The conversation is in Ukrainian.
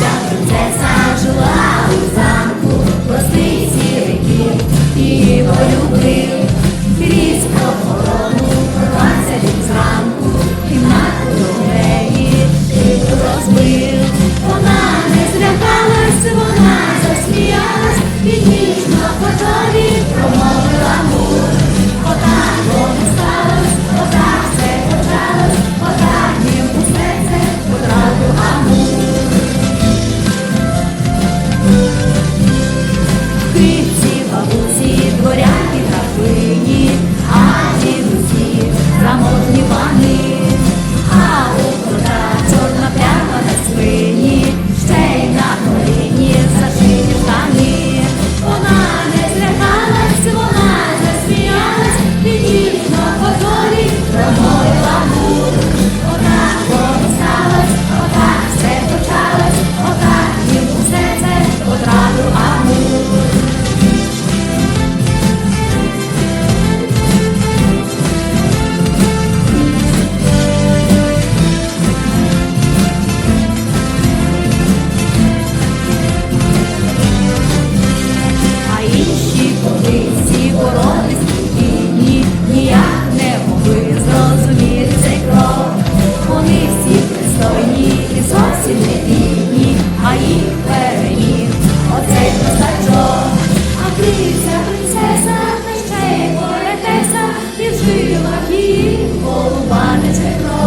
Вся принцеса у замку, простий сірий кіт її полюбив, крізь охорону рвався зранку, кімнату до неї розбив, вона не злякалась, вона засміялась. могли всі боротись, і ні, ніяк не могли зрозуміти цей. Вони всі пристойні і зовсім не бідні, а їх переміг оцей простачок. А криця, принцеса, та ще й поетеса, і в жилах її голуба не чекро.